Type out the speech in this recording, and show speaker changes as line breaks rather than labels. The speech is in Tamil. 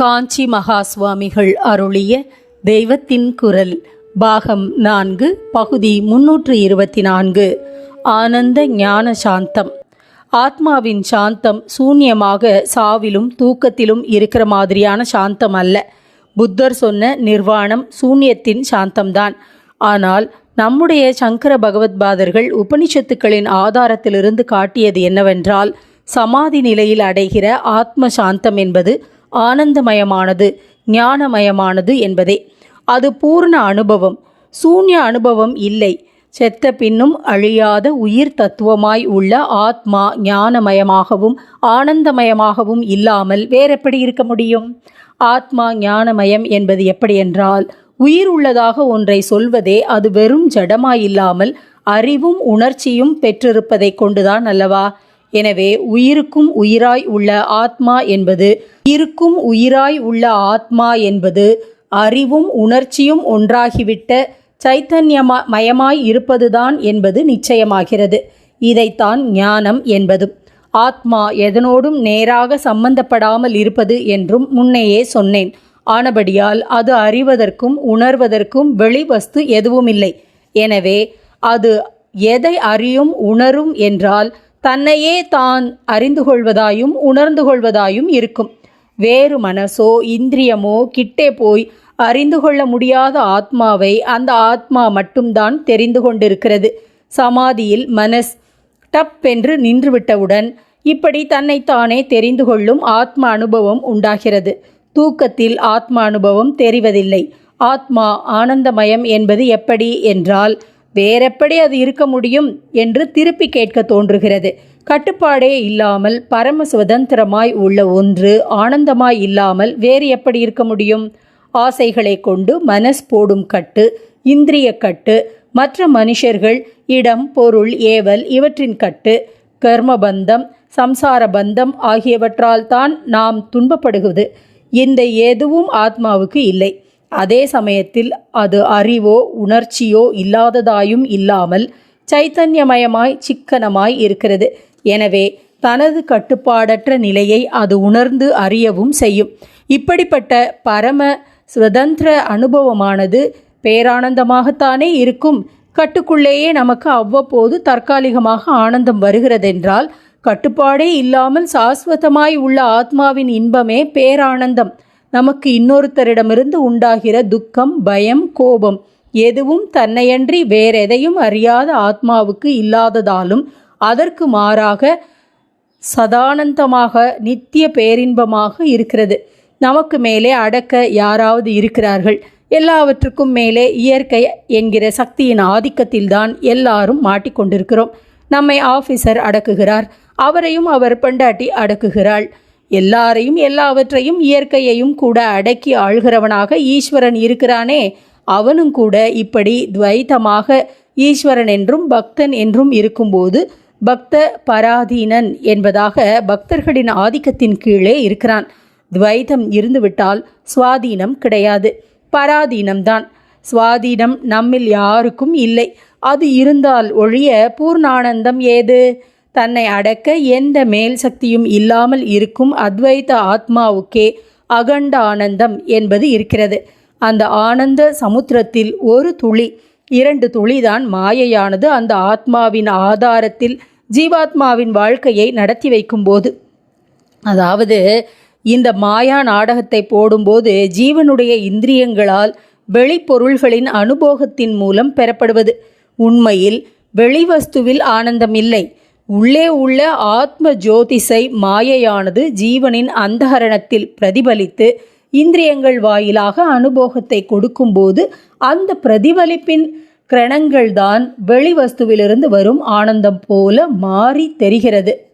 காஞ்சி மகா சுவாமிகள் அருளிய தெய்வத்தின் குரல் பாகம் நான்கு பகுதி முன்னூற்று இருபத்தி நான்கு. ஆனந்த ஞான சாந்தம். ஆத்மாவின் சாந்தம் சூன்யமாக சாவிலும் தூக்கத்திலும் இருக்கிற மாதிரியான சாந்தம் அல்ல. புத்தர் சொன்ன நிர்வாணம் சூன்யத்தின் சாந்தம்தான். ஆனால் நம்முடைய சங்கர பகவத்பாதர்கள் உபனிஷத்துக்களின் ஆதாரத்திலிருந்து காட்டியது என்னவென்றால் சமாதி நிலையில் அடைகிற ஆத்ம சாந்தம் என்பது ஆனந்தமயமானது ஞானமயமானது என்பதே. அது பூர்ண அனுபவம். சூன்ய அனுபவம் இல்லை. செத்த பின்னும் அழியாத உயிர் தத்துவமாய் உள்ள ஆத்மா ஞானமயமாகவும் ஆனந்தமயமாகவும் இல்லாமல் வேறெப்படி இருக்க முடியும்? ஆத்மா ஞானமயம் என்பது எப்படி என்றால் உயிர் உள்ளதாக ஒன்றை சொல்வதே அது வெறும் ஜடமாயில்லாமல் அறிவும் உணர்ச்சியும் பெற்றிருப்பதை கொண்டுதான் அல்லவா? எனவே உயிருக்கும் உயிராய் உள்ள ஆத்மா என்பது உயிருக்கும் உயிராய் உள்ள ஆத்மா என்பது அறிவும் உணர்ச்சியும் ஒன்றாகிவிட்ட சைத்தன்யமா மயமாய் இருப்பதுதான் என்பது நிச்சயமாகிறது. இதைத்தான் ஞானம் என்பதும். ஆத்மா எதனோடும் நேராக சம்பந்தப்படாமல் இருப்பது என்றும் முன்னையே சொன்னேன். ஆனபடியால் அது அறிவதற்கும் உணர்வதற்கும் வெளிவஸ்து எதுவுமில்லை. எனவே அது எதை அறியும் உணரும் என்றால் தன்னையே தான் அறிந்து கொள்வதாயும் உணர்ந்து கொள்வதாயும் இருக்கும். வேறு மனசோ இந்திரியமோ கிட்டே போய் அறிந்து கொள்ள முடியாத ஆத்மாவை அந்த ஆத்மா மட்டும்தான் தெரிந்து கொண்டிருக்கிறது. சமாதியில் மனஸ் டப் என்று நின்றுவிட்டவுடன் இப்படி தன்னைத்தானே தெரிந்து கொள்ளும் ஆத்ம அனுபவம் உண்டாகிறது. தூக்கத்தில் ஆத்ம அனுபவம் தெரிவதில்லை. ஆத்மா ஆனந்தமயம் என்பது எப்படி என்றால் வேறெப்படி அது இருக்க முடியும் என்று திருப்பி கேட்க தோன்றுகிறது. கட்டுப்பாடே இல்லாமல் பரம சுதந்திரமாய் உள்ள ஒன்று ஆனந்தமாய் இல்லாமல் வேறு எப்படி இருக்க முடியும்? ஆசைகளை கொண்டு மனஸ் போடும் கட்டு இந்திரிய கட்டு மற்ற மனுஷர்கள் இடம் பொருள் ஏவல் இவற்றின் கட்டு கர்மபந்தம் சம்சார பந்தம் ஆகியவற்றால் தான் நாம் துன்பப்படுவது. இந்த எதுவும் ஆத்மாவுக்கு இல்லை. அதே சமயத்தில் அது அறிவோ உணர்ச்சியோ இல்லாததாயும் இல்லாமல் சைத்தன்யமயமாய் சிக்கனமாய் இருக்கிறது. எனவே தனது கட்டுப்பாடற்ற நிலையை அது உணர்ந்து அறியவும் செய்யும். இப்படிப்பட்ட பரம சுதந்திர அனுபவமானது பேரானந்தமாகத்தானே இருக்கும். கட்டுக்குள்ளேயே நமக்கு அவ்வப்போது தற்காலிகமாக ஆனந்தம் வருகிறதென்றால் கட்டுப்பாடே இல்லாமல் சாஸ்வதமாய் உள்ள ஆத்மாவின் இன்பமே பேரானந்தம். நமக்கு இன்னொருத்தரிடமிருந்து உண்டாகிற துக்கம் பயம் கோபம் எதுவும் தன்னையன்றி வேறெதையும் அறியாத ஆத்மாவுக்கு இல்லாததாலும் அதற்கு மாறாக சதானந்தமாக நித்திய பேரின்பமாக இருக்கிறது. நமக்கு மேலே அடக்க யாராவது இருக்கிறார்கள். எல்லாவற்றுக்கும் மேலே இயற்கை என்கிற சக்தியின் ஆதிக்கத்தில்தான் எல்லாரும் மாட்டிக்கொண்டிருக்கிறோம். நம்மை ஆஃபீஸர் அடக்குகிறார். அவரையும் அவர் பெண்டாட்டி அடக்குகிறாள். எல்லாரையும் எல்லாவற்றையும் இயற்கையையும் கூட அடக்கி ஆள்கிறவனாக ஈஸ்வரன் இருக்கிறானே அவனும் கூட இப்படி துவைத்தமாக ஈஸ்வரன் என்றும் பக்தன் என்றும் இருக்கும்போது பக்த பராதீனன் என்பதாக பக்தர்களின் ஆதிக்கத்தின் கீழே இருக்கிறான். துவைதம் இருந்துவிட்டால் சுவாதீனம் கிடையாது. பராதீனம்தான். சுவாதீனம் நம்மில் யாருக்கும் இல்லை. அது இருந்தால் ஒழிய பூர்ணானந்தம் ஏது? தன்னை அடக்க எந்த மேல் சக்தியும் இல்லாமல் இருக்கும் அத்வைத ஆத்மாவுக்கே அகண்ட ஆனந்தம் என்பது இருக்கிறது. அந்த ஆனந்த சமுத்திரத்தில் ஒரு துளி இரண்டு துளிதான் மாயையானது. அந்த ஆத்மாவின் ஆதாரத்தில் ஜீவாத்மாவின் வாழ்க்கையை நடத்தி வைக்கும்போது அதாவது இந்த மாயா நாடகத்தை போடும்போது ஜீவனுடைய இந்திரியங்களால் வெளிப்பொருள்களின் அனுபோகத்தின் மூலம் பெறப்படுவது. உண்மையில் வெளிவஸ்துவில் ஆனந்தம் இல்லை. உள்ளே உள்ள ஆத்ம ஜோதிஷை மாயையானது ஜீவனின் அந்தகரணத்தில் பிரதிபலித்து இந்திரியங்கள் வாயிலாக அனுபோகத்தை கொடுக்கும்போது அந்த பிரதிபலிப்பின் கிரணங்கள்தான் வெளிவஸ்துவிலிருந்து வரும் ஆனந்தம் போல மாறி தெரிகிறது.